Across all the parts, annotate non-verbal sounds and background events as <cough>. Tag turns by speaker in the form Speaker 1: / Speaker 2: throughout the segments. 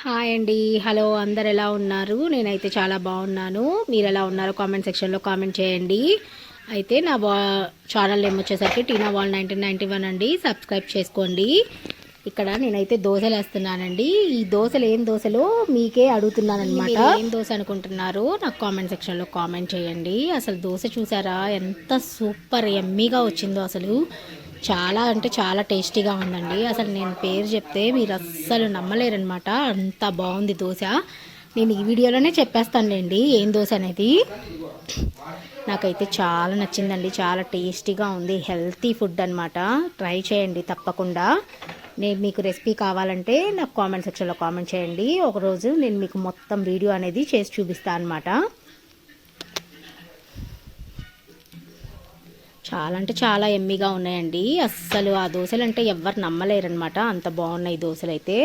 Speaker 1: Hi అండి. Hello అందరు ఎలా ఉన్నారు? నేనైతే చాలా బాగున్నాను. మీరు ఎలా ఉన్నారు కామెంట్ సెక్షన్లో కామెంట్ చేయండి. అయితే నా వా ఛానల్ ఏమో వచ్చేసరికి Tina wall nineteen ninety one అండి. సబ్స్క్రైబ్ చేసుకోండి. ఇక్కడ నేనైతే దోశలు వేస్తున్నానండి. ఈ దోశలు ఏం దోశలు? మీకే అడుగుతున్నాను అనమాట ఏం దోశ అనుకుంటున్నారు నాకు కామెంట్ సెక్షన్లో కామెంట్ చేయండి. అసలు దోశ చూసారా? ఎంత సూపర్ ఎమ్మీగా వచ్చిందో అసలు. చాలా అంటే చాలా టేస్టీగా ఉందండి. అసలు నేను పేరు చెప్తే మీరు అస్సలు నమ్మలేరనమాట అంత బాగుంది దోశ. నేను ఈ వీడియోలోనే చెప్పేస్తానులేండి ఏం దోశ అనేది. నాకైతే చాలా నచ్చిందండి. చాలా టేస్టీగా ఉంది. హెల్తీ ఫుడ్ అనమాట ట్రై చేయండి తప్పకుండా. నేను మీకు రెసిపీ కావాలంటే నాకు కామెంట్ సెక్షన్లో కామెంట్ చేయండి. ఒకరోజు నేను మీకు మొత్తం వీడియో అనేది చేసి చూపిస్తాను అనమాట చాలా అంటే చాలా ఎమ్మిగా ఉన్నాయండి. అస్సలు ఆ దోశలు అంటే ఎవ్వరు నమ్మలేరనమాట అంత బాగున్నాయి దోశలు అయితే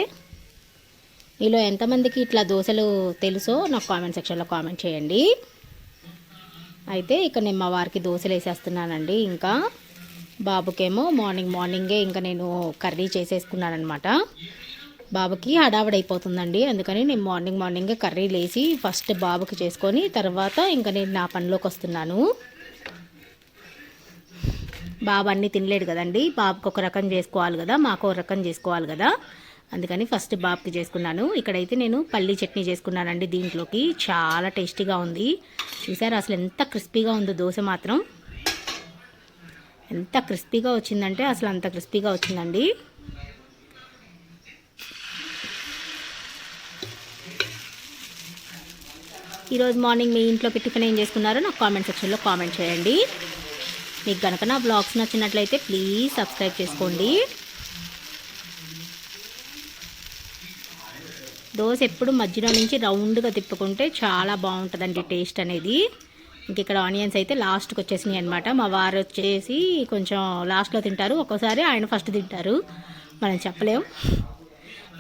Speaker 1: మీలో ఎంతమందికి ఇట్లా దోశలు తెలుసో నాకు కామెంట్ సెక్షన్లో కామెంట్ చేయండి. అయితే ఇక నేను మా వారికి దోశలు వేసేస్తున్నానండి. ఇంకా బాబుకేమో మార్నింగ్ మార్నింగే ఇంకా నేను కర్రీ చేసేసుకున్నానమాట బాబుకి హడావిడైపోతుందండి. అందుకని నేను మార్నింగ్ మార్నింగే కర్రీ లేసి ఫస్ట్ బాబుకి చేసుకొని తర్వాత ఇంకా నేను నా పనిలోకి వస్తున్నాను. బాబు అన్నీ తినలేడు కదండి. బాబుకి ఒక రకం చేసుకోవాలి కదా మాకు ఒక రకం చేసుకోవాలి కదా. అందుకని ఫస్ట్ బాబుకి చేసుకున్నాను. ఇక్కడైతే నేను పల్లీ చట్నీ చేసుకున్నానండి దీంట్లోకి. చాలా టేస్టీగా ఉంది. చూసారా అసలు ఎంత క్రిస్పీగా ఉందో దోశ మాత్రం. ఎంత క్రిస్పీగా వచ్చిందంటే అసలు అంత క్రిస్పీగా వచ్చిందండి. ఈరోజు మార్నింగ్ మీ ఇంట్లో టిఫిన్ ఏం చేసుకున్నారో నాకు కామెంట్ సెక్షన్లో కామెంట్ చేయండి. మీకు కనుక నా బ్లాగ్స్ నచ్చినట్లయితే ప్లీజ్ సబ్స్క్రైబ్ చేసుకోండి. దోశ ఎప్పుడు మధ్యలో నుంచి రౌండ్గా తిప్పుకుంటే చాలా బాగుంటుందండి టేస్ట్ అనేది. ఇంక ఇక్కడ ఆనియన్స్ అయితే లాస్ట్కి వచ్చేసినాయి అనమాట మా వారు వచ్చేసి కొంచెం లాస్ట్లో తింటారు. ఒక్కోసారి ఆయన ఫస్ట్ తింటారు. మనం చెప్పలేం.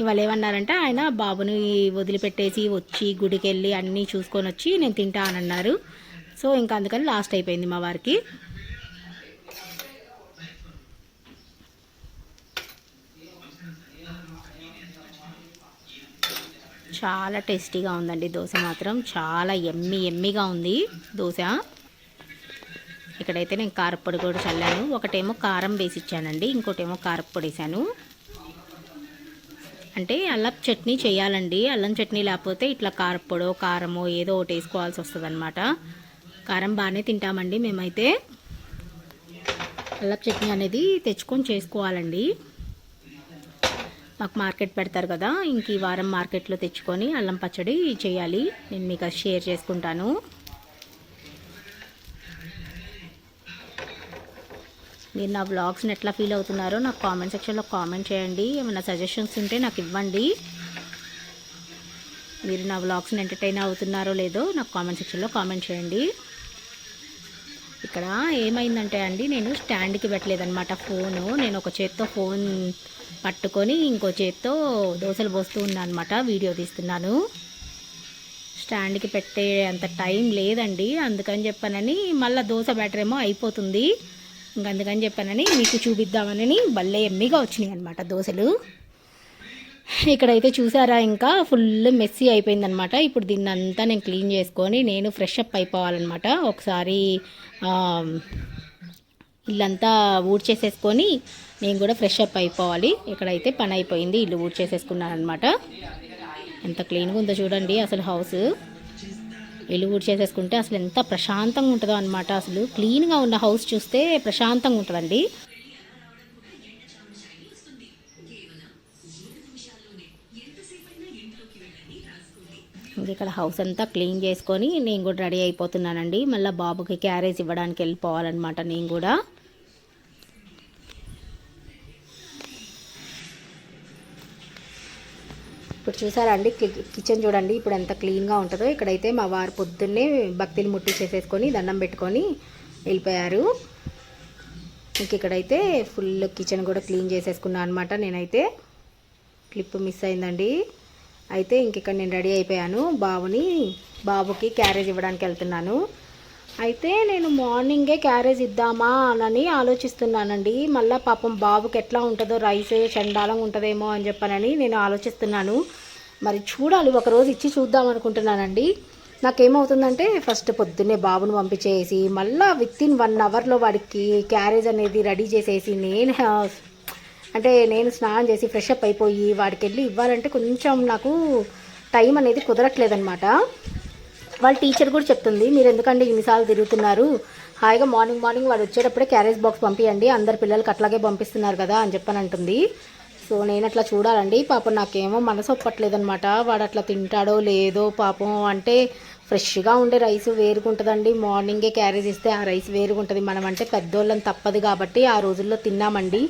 Speaker 1: ఇవాళ ఏమన్నారంటే ఆయన బాబుని వదిలిపెట్టేసి వచ్చి గుడికి వెళ్ళి అన్నీ చూసుకొని వచ్చి నేను తింటా అని అన్నారు. సో ఇంకా అందుకని లాస్ట్ అయిపోయింది మా వారికి. చాలా టేస్టీగా ఉందండి దోశ మాత్రం. చాలా ఎమ్మి ఎమ్మిగా ఉంది దోశ. ఇక్కడైతే నేను కారపొడి కూడా చల్లాను. ఒకటేమో కారం వేసి ఇచ్చానండి ఇంకోటేమో కారపొడి వేసాను. అంటే అల్లం చట్నీ చేయాలండి. అల్లం చట్నీ లేకపోతే ఇట్లా కారపొడో కారమో ఏదో ఒకటి వేసుకోవాల్సి వస్తుంది అనమాట కారం బాగానే తింటామండి మేమైతే. అల్లం చట్నీ అనేది తెచ్చుకొని చేసుకోవాలండి. మాకు మార్కెట్ పెడతారు కదా ఇంక ఈ వారం మార్కెట్లో తెచ్చుకొని అల్లం పచ్చడి చేయాలి. నేను మీకు షేర్ చేసుకుంటాను. మీరు నా బ్లాగ్స్ని ఎట్లా ఫీల్ అవుతున్నారో నాకు కామెంట్ సెక్షన్లో కామెంట్ చేయండి. ఏమైనా సజెషన్స్ ఉంటే నాకు ఇవ్వండి. మీరు నా బ్లాగ్స్ని ఎంటర్టైన్ అవుతున్నారో లేదో నాకు కామెంట్ సెక్షన్లో కామెంట్ చేయండి. ఇక్కడ ఏమైందంటే అండి నేను స్టాండ్కి పెట్టలేదనమాట ఫోను. నేను ఒక చేత్తో ఫోన్ పట్టుకొని ఇంకో చేత్తో దోశలు పోస్తూ ఉన్నాను అనమాట వీడియో తీస్తున్నాను. స్టాండ్కి పెట్టే అంత టైం లేదండి అందుకని చెప్పానని మళ్ళీ దోశ బ్యాటర్ ఏమో అయిపోతుంది. ఇంక అందుకని చెప్పానని మీకు చూపిద్దామని భలే ఎమ్మిగా వచ్చినాయి అనమాట దోశలు. ఇక్కడైతే చూసారా ఇంకా ఫుల్ మెస్సీ అయిపోయిందనమాట ఇప్పుడు దీన్ని అంతా నేను క్లీన్ చేసుకొని నేను ఫ్రెష్ అప్ అయిపోవాలన్నమాట. ఒకసారి ఇల్లంతా ఊడ్చేసేసుకొని నేను కూడా ఫ్రెష్ అప్ అయిపోవాలి. ఇక్కడైతే పని అయిపోయింది ఇల్లు ఊడ్చేసేసుకున్నాను అనమాట ఎంత క్లీన్గా ఉందో చూడండి అసలు హౌస్. ఇల్లు ఊడ్చేసేసుకుంటే అసలు ఎంత ప్రశాంతంగా ఉంటుందో అనమాట అసలు క్లీన్గా ఉన్న హౌస్ చూస్తే ప్రశాంతంగా ఉంటుందండి. ఇక్కడ హౌస్ అంతా క్లీన్ చేసుకొని నేను కూడా రెడీ అయిపోతున్నానండి. మళ్ళీ బాబుకి క్యారేజ్ ఇవ్వడానికి వెళ్ళిపోవాలన్నమాట నేను కూడా. ఇప్పుడు చూసారా అండి కిచెన్ చూడండి ఇప్పుడు ఎంత క్లీన్గా ఉంటుందో. ఇక్కడైతే మా వారు పొద్దున్నే భక్తిని ముట్టి చేసేసుకొని దండం పెట్టుకొని వెళ్ళిపోయారు. ఇంక ఇక్కడైతే ఫుల్ కిచెన్ కూడా క్లీన్ చేసేసుకున్నాను అనమాట నేనైతే. క్లిప్ మిస్ అయిందండి. అయితే ఇంక ఇక్కడ నేను రెడీ అయిపోయాను. బాబుని బాబుకి క్యారేజ్ ఇవ్వడానికి వెళ్తున్నాను. అయితే నేను మార్నింగే క్యారేజ్ ఇద్దామా అని ఆలోచిస్తున్నానండి. మళ్ళీ పాపం బాబుకి ఎట్లా ఉంటుందో రైస్ చండాలం ఉంటుందేమో అని చెప్పానని నేను ఆలోచిస్తున్నాను. మరి చూడాలి ఒకరోజు ఇచ్చి చూద్దాం అనుకుంటున్నానండి. నాకేమవుతుందంటే ఫస్ట్ పొద్దున్నే బాబును పంపించేసి మళ్ళీ విత్ ఇన్ వన్ అవర్లో వాడికి క్యారేజ్ అనేది రెడీ చేసేసి నేను అంటే నేను స్నానం చేసి ఫ్రెష్ అప్ అయిపోయి వాడికి వెళ్ళి ఇవ్వాలంటే కొంచెం నాకు టైం అనేది కుదరట్లేదనమాట వాళ్ళ టీచర్ కూడా చెప్తుంది మీరు ఎందుకంటే ఇన్నిసార్లు తిరుగుతున్నారు? హాయిగా మార్నింగ్ మార్నింగ్ వాడు వచ్చేటప్పుడే క్యారేజ్ బాక్స్ పంపించండి అందరు పిల్లలకి అట్లాగే పంపిస్తున్నారు కదా అని చెప్పని అంటుంది. సో నేను అట్లా చూడాలండి. పాపం నాకేమో మనసు ఒప్పట్లేదనమాట వాడు అట్లా తింటాడో లేదో పాపం అంటే ఫ్రెష్గా ఉండే రైస్ వేరుగుంటుందండి మార్నింగే క్యారేజ్ ఇస్తే ఆ రైస్ వేరుగుంటుంది మనం అంటే పెద్దోళ్ళని తప్పదు కాబట్టి ఆ రోజుల్లో తిన్నామండి.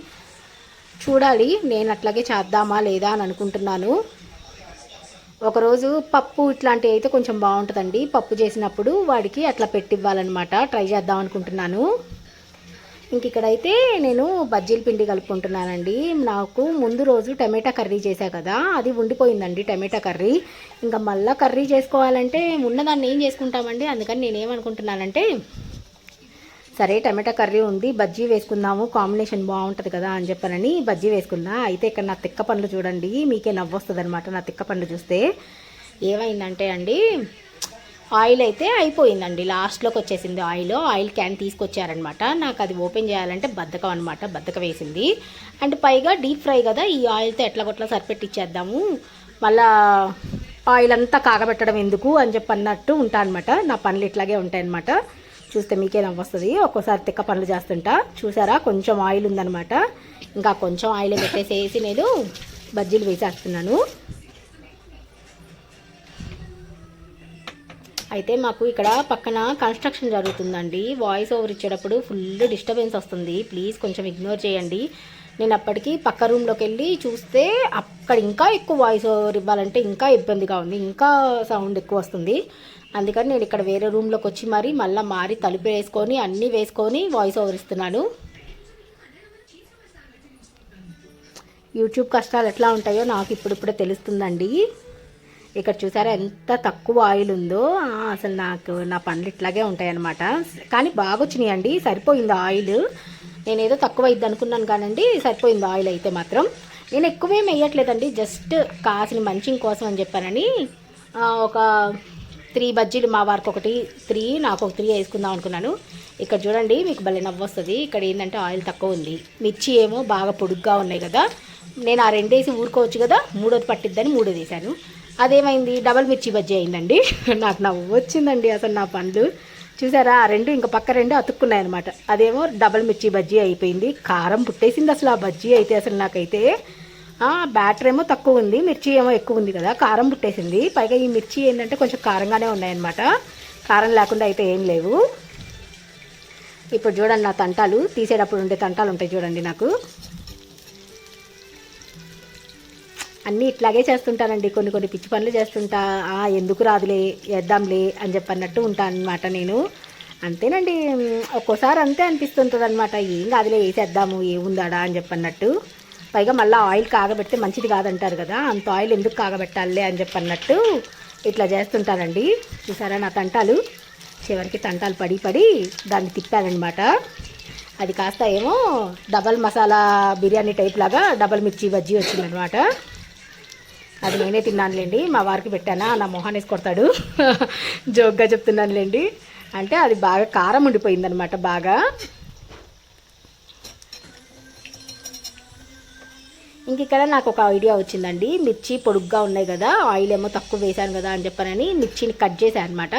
Speaker 1: చూడాలి నేను అట్లాగే చేద్దామా లేదా అని అనుకుంటున్నాను. ఒకరోజు పప్పు ఇట్లాంటివి అయితే కొంచెం బాగుంటుందండి. పప్పు చేసినప్పుడు వాడికి అట్లా పెట్టివ్వాలన్నమాట. ట్రై చేద్దాం అనుకుంటున్నాను. ఇంక ఇక్కడైతే నేను బజ్జీల పిండి కలుపుకుంటున్నానండి. నాకు ముందు రోజు టమాటా కర్రీ చేశా కదా అది ఉండిపోయిందండి టమాటా కర్రీ. ఇంకా మళ్ళీ కర్రీ చేసుకోవాలంటే ఉన్నదాన్ని ఏం చేసుకుంటామండి? అందుకని నేనేమనుకుంటున్నానంటే సరే టమాటా కర్రీ ఉంది బజ్జీ వేసుకుందాము కాంబినేషన్ బాగుంటుంది కదా అని చెప్పనని బజ్జీ వేసుకున్నా. అయితే ఇక్కడ నా తిక్క పండ్లు చూడండి మీకే నవ్వొస్తుంది అనమాట నా తిక్క పండ్లు చూస్తే. ఏమైందంటే అండి ఆయిల్ అయితే అయిపోయిందండి. లాస్ట్లోకి వచ్చేసింది ఆయిల్. ఆయిల్ క్యాన్ తీసుకొచ్చారనమాట నాకు అది ఓపెన్ చేయాలంటే బద్ధకం అనమాట బద్దకం వేసింది. అండ్ పైగా డీప్ ఫ్రై కదా ఈ ఆయిల్తో ఎట్లా కొట్లా సరిపెట్టిచ్చేద్దాము. మళ్ళా ఆయిల్ అంతా కాగబెట్టడం ఎందుకు అని చెప్పి అన్నట్టు ఉంటా అనమాట నా పనులు ఇట్లాగే ఉంటాయన్నమాట. చూస్తే మీకే నవ్వొస్తుంది. ఒక్కోసారి తిక్క పనులు చేస్తుంటా. చూసారా? కొంచెం ఆయిల్ ఉందనమాట ఇంకా కొంచెం ఆయిల్ పెట్టేసేసి నేను బజ్జీలు వేసేస్తున్నాను. అయితే మాకు ఇక్కడ పక్కన కన్స్ట్రక్షన్ జరుగుతుందండి. వాయిస్ ఓవర్ ఇచ్చేటప్పుడు ఫుల్ డిస్టర్బెన్స్ వస్తుంది. ప్లీజ్ కొంచెం ఇగ్నోర్ చేయండి. నేను అప్పటికి పక్క రూమ్లోకి వెళ్ళి చూస్తే అక్కడ ఇంకా ఎక్కువ వాయిస్ ఓవర్ ఇవ్వాలంటే ఇంకా ఇబ్బందిగా ఉంది. ఇంకా సౌండ్ ఎక్కువ వస్తుంది. అందుకని నేను ఇక్కడ వేరే రూమ్లోకి వచ్చి మరి మళ్ళీ మారి తలుపు వేసుకొని అన్నీ వేసుకొని వాయిస్ ఓవర్ ఇస్తున్నాను. యూట్యూబ్ కష్టాలు ఎట్లా ఉంటాయో నాకు ఇప్పుడిప్పుడే తెలుస్తుందండి. ఇక్కడ చూసారా ఎంత తక్కువ ఆయిల్ ఉందో. అసలు నాకు నా పనులు ఇట్లాగే ఉంటాయన్నమాట. కానీ బాగా వచ్చినాయండి సరిపోయింది ఆయిల్ నేను ఏదో తక్కువ అయింది అనుకున్నాను కానండి సరిపోయింది ఆయిల్ అయితే మాత్రం. నేను ఎక్కువేం వేయట్లేదండి జస్ట్ కాసిన మంచింగ్ కోసం అని చెప్పానని. ఒక త్రీ బజ్జీలు మా వారికి ఒకటి త్రీ నాకు ఒక త్రీ వేసుకుందాం అనుకున్నాను. ఇక్కడ చూడండి మీకు భలే నవ్వొస్తుంది. ఇక్కడ ఏంటంటే ఆయిల్ తక్కువ ఉంది. మిర్చి ఏమో బాగా పొడుగ్గా ఉన్నాయి కదా. నేను ఆ రెండేసి ఊరుకోవచ్చు కదా మూడోది పట్టిద్దని మూడోది వేసాను అదేమైంది? డబల్ మిర్చి బజ్జీ అయిందండి. <laughs> నాకు నవ్వు వచ్చిందండి అసలు నా పండ్లు. చూసారా ఆ రెండు ఇంకా పక్క రెండు అతుక్కున్నాయి అనమాట అదేమో డబల్ మిర్చి బజ్జీ అయిపోయింది. కారం పుట్టేసింది అసలు ఆ బజ్జీ అయితే అసలు నాకైతే బ్యాటర్ ఏమో తక్కువ ఉంది మిర్చి ఏమో ఎక్కువ ఉంది కదా కారం పుట్టేసింది. పైగా ఈ మిర్చి ఏంటంటే కొంచెం కారంగానే ఉన్నాయన్నమాట. కారం లేకుండా అయితే ఏం లేవు. ఇప్పుడు చూడండి నా తంటాలు తీసేటప్పుడు ఉండే తంటాలు ఉంటాయి చూడండి నాకు. అన్నీ ఇట్లాగే చేస్తుంటానండి కొన్ని కొన్ని పిచ్చి పనులు చేస్తుంటా. ఆ, ఎందుకు రాదులే వేద్దాంలే అని చెప్పన్నట్టు ఉంటాను అనమాట నేను. అంతేనండి ఒక్కోసారి అంతే అనిపిస్తుంటుంది అనమాట ఏం కాదులే వేసేద్దాము ఏముందాడా అని చెప్పన్నట్టు. పైగా మళ్ళీ ఆయిల్ కాగబెడితే మంచిది కాదంటారు కదా అంత ఆయిల్ ఎందుకు కాగబెట్టాలే అని చెప్పి అన్నట్టు ఇట్లా చేస్తుంటానండి చూసారా నా తంటాలు? చివరికి తంటాలు పడి పడి దాన్ని తిప్పానమాట అది కాస్త ఏమో డబల్ మసాలా బిర్యానీ టైప్ లాగా డబల్ మిర్చి బజ్జీ వచ్చిందనమాట అది నేనే తిన్నానులేండి మా వారికి పెట్టానా నా మొహాన్ని వేసి కొడతాడు. <laughs> జోక్గా చెప్తున్నానులేండి. అంటే అది బాగా కారం ఉండిపోయిందనమాట బాగా. ఇంక ఇక్కడ నాకు ఒక ఐడియా వచ్చిందండి. మిర్చి పొడుగ్గా ఉన్నాయి కదా ఆయిల్ ఏమో తక్కువ వేశాను కదా అని చెప్పానని మిర్చిని కట్ చేశాను అనమాట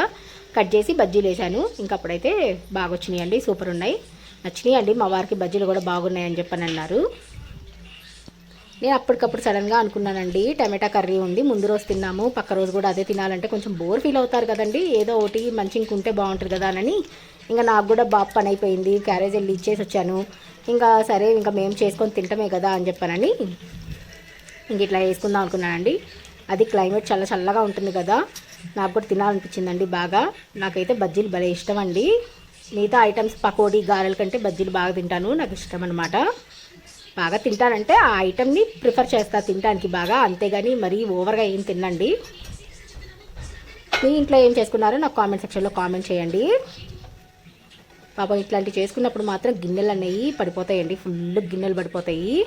Speaker 1: కట్ చేసి బజ్జీలు వేసాను ఇంకప్పుడైతే బాగా వచ్చినాయండి సూపర్ ఉన్నాయి. నచ్చినాయి అండి మా వారికి బజ్జీలు కూడా బాగున్నాయి అని చెప్పని అన్నారు నేను అప్పటికప్పుడు సడన్గా అనుకున్నానండి. టమాటా కర్రీ ఉంది ముందు రోజు తిన్నాము. పక్క రోజు కూడా అదే తినాలంటే కొంచెం బోర్ ఫీల్ అవుతారు కదండి. ఏదో ఒకటి మంచి ఇంకుంటే బాగుంటుంది కదా అని. ఇంకా నాకు కూడా బాగా పని అయిపోయింది. క్యారేజ్ వెళ్ళి ఇచ్చేసి వచ్చాను. ఇంకా సరే ఇంకా మేము చేసుకొని తింటమే కదా అని చెప్పానని. ఇంక ఇట్లా వేసుకుందాం అనుకున్నానండి. అది క్లైమేట్ చల్ల చల్లగా ఉంటుంది కదా. నాకు కూడా తినాలనిపించిందండి బాగా. నాకైతే బజ్జీలు భలే ఇష్టం అండి మిగతా ఐటమ్స్ పకోడీ గారెల కంటే బజ్జీలు బాగా తింటాను. నాకు ఇష్టం అనమాట బాగా తింటానంటే ఆ ఐటమ్ని ప్రిఫర్ చేస్తా తినడానికి బాగా. అంతేగాని మరీ ఓవర్గా ఏం తినండి మీ ఇంట్లో ఏం చేసుకున్నారో నాకు కామెంట్ సెక్షన్లో కామెంట్ చేయండి. పాపం ఇట్లాంటివి చేసుకున్నప్పుడు మాత్రం గిన్నెలు అనేవి పడిపోతాయండి. ఫుల్ గిన్నెలు పడిపోతాయి.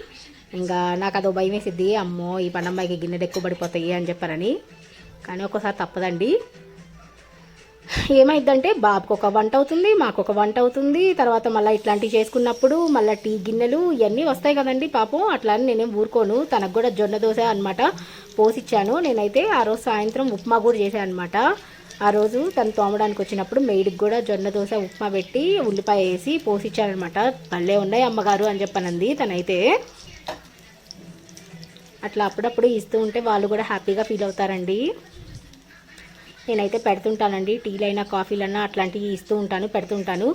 Speaker 1: ఇంకా నాకు అదో భయం వేసిద్ది. అమ్మో ఈ పండమ్మాయికి గిన్నెలు ఎక్కువ పడిపోతాయి అని చెప్పారని. కానీ ఒక్కోసారి తప్పదండి. ఏమైందంటే బాబుకు ఒక వంట అవుతుంది మాకు ఒక వంట అవుతుంది తర్వాత మళ్ళీ ఇట్లాంటివి చేసుకున్నప్పుడు మళ్ళీ టీ గిన్నెలు ఇవన్నీ వస్తాయి కదండి పాపం. అట్లా అని నేనేం ఊరుకోను తనకు కూడా జొన్న దోశ అనమాట పోసిచ్చాను. నేనైతే ఆ రోజు సాయంత్రం ఉప్మా కూడా చేశాను అనమాట ఆ రోజు తను తోమడానికి వచ్చినప్పుడు మెయిడ్కి కూడా జొన్న దోశ ఉప్మా పెట్టి ఉల్లిపాయ వేసి పోసిచ్చానమాట భలే ఉన్నాయి అమ్మగారు అని చెప్పనంది తనైతే. అట్లా అప్పుడప్పుడు ఇస్తూ ఉంటే వాళ్ళు కూడా హ్యాపీగా ఫీల్ అవుతారండి. నేనైతే పెడుతుంటానండి. టీలైనా కాఫీలైనా అట్లాంటివి ఇస్తూ ఉంటాను పెడుతుంటాను.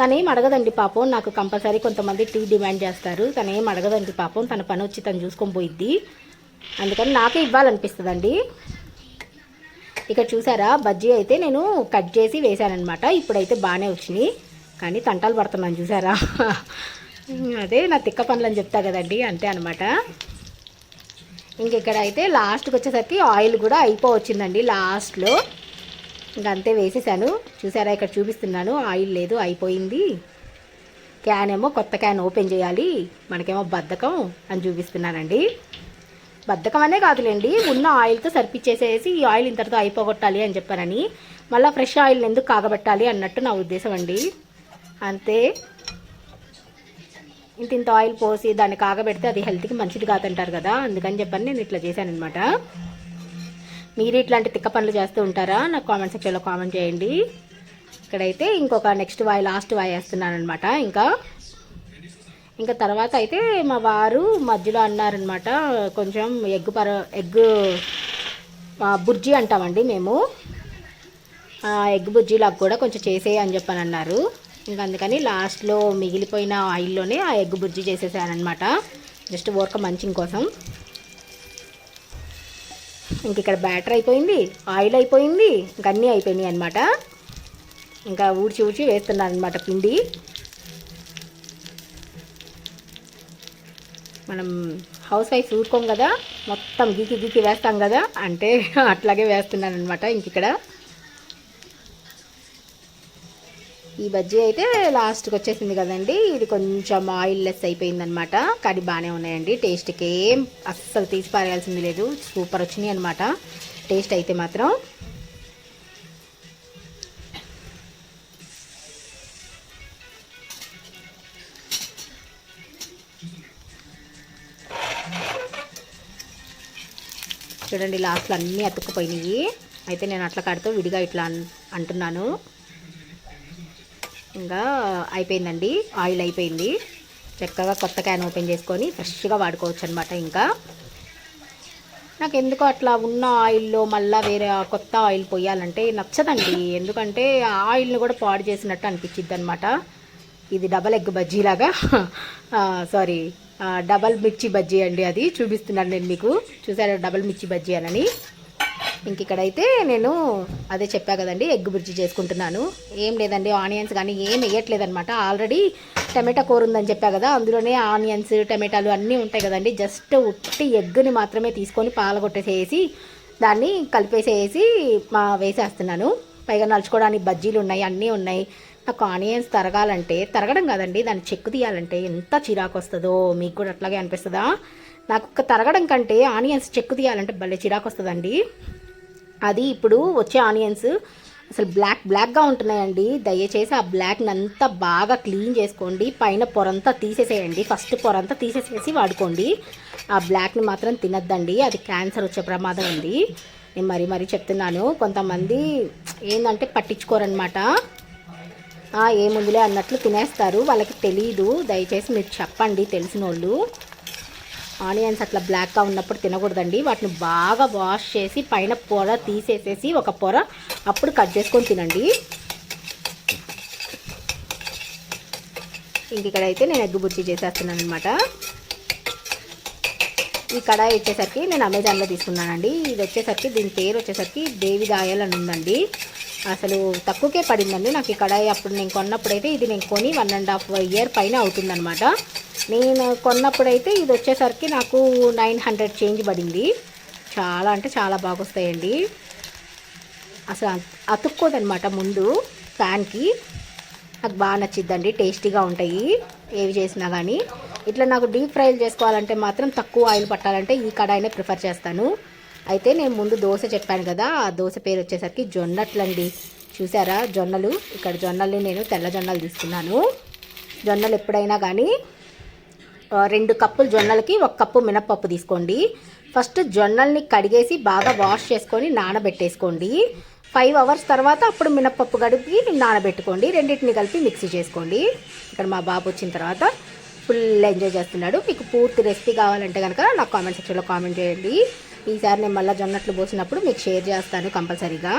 Speaker 1: తనేం అడగదండి పాపం. నాకు కంపల్సరీ కొంతమంది టీ డిమాండ్ చేస్తారు. తనేం అడగదండి పాపం. తన పని వచ్చి తను చూసుకొని పోయిద్ది. అందుకని నాకే ఇవ్వాలనిపిస్తుందండి. ఇక్కడ చూసారా? బజ్జీ అయితే నేను కట్ చేసి వేశానమాట ఇప్పుడైతే బాగానే వచ్చినాయి. కానీ తంటాలు పడుతున్నాను చూసారా? అదే నా తిక్క పనులు అని చెప్తా కదండి. అంతే అనమాట ఇంక ఇక్కడ అయితే లాస్ట్కి వచ్చేసరికి ఆయిల్ కూడా అయిపోవచ్చిందండి లాస్ట్లో. ఇంక అంతే వేసేసాను. చూసారా ఇక్కడ చూపిస్తున్నాను. ఆయిల్ లేదు అయిపోయింది. క్యాన్ ఏమో కొత్త క్యాన్ ఓపెన్ చేయాలి. మనకేమో బద్ధకం అని చూపిస్తున్నానండి. బద్ధకం అనే కాదులేండి ఉన్న ఆయిల్తో సరిపిచ్చేసేసి ఈ ఆయిల్ ఇంతటితో అయిపోగొట్టాలి అని చెప్పానని. మళ్ళీ ఫ్రెష్ ఆయిల్ ఎందుకు కాగబెట్టాలి అన్నట్టు నా ఉద్దేశం అండి. అంతే. ఇంత ఇంత ఆయిల్ పోసి దాన్ని కాగబెడితే అది హెల్త్కి మంచిది కాదంటారు కదా అందుకని చెప్పని నేను ఇట్లా చేశాను అనమాట మీరు ఇట్లాంటి తిక్క పనులు చేస్తూ ఉంటారా? నాకు కామెంట్ సెక్షన్లో కామెంట్ చేయండి. ఇక్కడైతే ఇంకొక నెక్స్ట్ వాయి లాస్ట్ వాయి వేస్తున్నాను అనమాట ఇంకా ఇంకా తర్వాత అయితే మా వారు మధ్యలో అన్నారనమాట కొంచెం ఎగ్ పర ఎగ్ బుర్జీ అంటామండి మేము. ఆ ఎగ్ బుర్జీలాగా కూడా కొంచెం చేసేయని అని చెప్పని అన్నారు. ఇంకా అందుకని లాస్ట్లో మిగిలిపోయిన ఆయిల్లోనే ఆ ఎగ్ బుర్జీ చేసేసానమాట జస్ట్ ఊరక మంచింగ్ కోసం. ఇంక ఇక్కడ బ్యాటర్ అయిపోయింది ఆయిల్ అయిపోయింది ఇంక అన్నీ అయిపోయినాయి అనమాట ఇంకా ఊడ్చి ఊడ్చి వేస్తున్నాను అనమాట పిండి. మనం హౌస్ వైఫ్ ఊరుకోం కదా మొత్తం గీకి గీకి వేస్తాం కదా అంటే <laughs> అట్లాగే వేస్తున్నాను అనమాట ఇంక ఇక్కడ. ఈ బజ్జీ అయితే లాస్ట్కి వచ్చేసింది కదండి. ఇది కొంచెం ఆయిల్ లెస్ అయిపోయిందనమాట కానీ బాగానే ఉన్నాయండి. టేస్ట్కి ఏం అస్సలు తీసి పారేయాల్సింది లేదు. సూపర్ వచ్చినాయి అనమాట టేస్ట్ అయితే మాత్రం. చూడండి లాస్ట్లో అన్నీ అతుక్కుపోయినాయి. అయితే నేను అట్లా కడుతూ విడిగా ఇట్లా అంటున్నాను. ఇంకా అయిపోయిందండి ఆయిల్ అయిపోయింది. చక్కగా కొత్త క్యాన్ ఓపెన్ చేసుకొని ఫ్రెష్గా వాడుకోవచ్చు అనమాట ఇంకా. నాకు ఎందుకో అట్లా ఉన్న ఆయిల్లో మళ్ళీ వేరే కొత్త ఆయిల్ పోయాలంటే నచ్చదండి. ఎందుకంటే ఆ ఆయిల్ని కూడా పాడు చేసినట్టు అనిపించిద్ది అనమాట ఇది డబల్ ఎగ్ బజ్జీలాగా సారీ డబల్ మిర్చి బజ్జీ అండి అది. చూపిస్తున్నాను నేను మీకు. చూసారా డబల్ మిర్చి బజ్జీ అని ఇంక ఇక్కడైతే నేను అదే చెప్పా కదండి ఎగ్ బుర్జీ చేసుకుంటున్నాను. ఏం లేదండి ఆనియన్స్ కానీ ఏం వేయట్లేదు అనమాట ఆల్రెడీ టమాటా కూర ఉందని చెప్పా కదా అందులోనే ఆనియన్స్ టమాటాలు అన్నీ ఉంటాయి కదండి. జస్ట్ ఉట్టి ఎగ్ని మాత్రమే తీసుకొని పాలగొట్టేసేసి దాన్ని కలిపేసేసి మా వేసేస్తున్నాను. పైగా నలుచుకోవడానికి బజ్జీలు ఉన్నాయి అన్నీ ఉన్నాయి. నాకు ఆనియన్స్ తరగాలంటే తరగడం కాదండి దాన్ని చెక్కు తీయాలంటే ఎంత చిరాకు వస్తుందో మీకు కూడా అట్లాగే అనిపిస్తుందా? నాకు తరగడం కంటే ఆనియన్స్ చెక్కు తీయాలంటే భలే చిరాకు వస్తుందండి. అది ఇప్పుడు వచ్చే ఆనియన్స్ అసలు బ్లాక్ బ్లాక్గా ఉంటున్నాయండి. దయచేసి ఆ బ్లాక్ని అంతా బాగా క్లీన్ చేసుకోండి. పైన పొరంతా తీసేసేయండి. ఫస్ట్ పొరంతా తీసేసేసి వాడుకోండి. ఆ బ్లాక్ని మాత్రం తినద్దండి. అది క్యాన్సర్ వచ్చే ప్రమాదం ఉంది. నేను మరీ మరీ చెప్తున్నాను. కొంతమంది ఏంటంటే పట్టించుకోరనమాట ఏముందిలే అన్నట్లు తినేస్తారు. వాళ్ళకి తెలియదు దయచేసి మీరు చెప్పండి తెలిసిన వాళ్ళు ఆనియన్స్ అట్లా బ్లాక్గా ఉన్నప్పుడు తినకూడదండి. వాటిని బాగా వాష్ చేసి పైన పొర తీసేసేసి ఒక పొర అప్పుడు కట్ చేసుకొని తినండి. ఇంక ఇక్కడైతే నేను ఎగ్గు బుర్జీ చేసేస్తున్నాను అనమాట ఈ కడాయి వచ్చేసరికి నేను అమెజాన్లో తీసుకున్నానండి. ఇది వచ్చేసరికి దీని పేరు వచ్చేసరికి దేవి దాయల్ అని ఉందండి. అసలు తక్కువకే పడిందండి. నాకు ఈ కడాయి అప్పుడు నేను కొన్నప్పుడైతే ఇది నేను కొని వన్ అండ్ హాఫ్ ఇయర్ పైన అవుతుందన్నమాట. నేను కొన్నప్పుడైతే ఇది వచ్చేసరికి నాకు నైన్ హండ్రెడ్ చేంజ్ పడింది. చాలా అంటే చాలా బాగా వస్తాయండి అసలు అతుక్కోదనమాట ముందు ప్యాన్కి. నాకు బాగా నచ్చిద్దండి టేస్టీగా ఉంటాయి. ఏవి చేసినా కానీ ఇట్లా నాకు డీప్ ఫ్రైలు చేసుకోవాలంటే మాత్రం తక్కువ ఆయిల్ పట్టాలంటే ఈ కడాయినే ప్రిఫర్ చేస్తాను. అయితే నేను ముందు దోశ చెప్పాను కదా ఆ దోశ పేరు వచ్చేసరికి జొన్నట్లండి. చూసారా? జొన్నలు. ఇక్కడ జొన్నలు నేను తెల్ల జొన్నలు తీసుకున్నాను. జొన్నలు ఎప్పుడైనా కానీ రెండు కప్పులు జొన్నలకి ఒక కప్పు మినప్పప్పు తీసుకోండి. ఫస్ట్ జొన్నల్ని కడిగేసి బాగా వాష్ చేసుకొని నానబెట్టేసుకోండి. ఫైవ్ అవర్స్ తర్వాత అప్పుడు మినప్పప్పు గడిపి నానబెట్టుకోండి. రెండింటిని కలిపి మిక్సీ చేసుకోండి. ఇక్కడ మా బాబు వచ్చిన తర్వాత ఫుల్ ఎంజాయ్ చేస్తున్నాడు. మీకు పూర్తి రెసిపీ కావాలంటే కనుక నాకు కామెంట్ సెక్షన్లో కామెంట్ చేయండి. ఈసారి నేను మళ్ళీ జొన్నట్లు పోసినప్పుడు మీకు షేర్ చేస్తాను కంపల్సరీగా.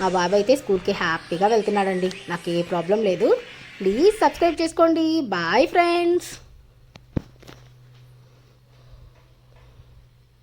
Speaker 1: మా బాబాయ్ అయితే స్కూల్కి హ్యాపీగా వెళ్తున్నాడండి. నాకు ఏ ప్రాబ్లం లేదు. ప్లీజ్ సబ్స్క్రైబ్ చేసుకోండి. Bye friends.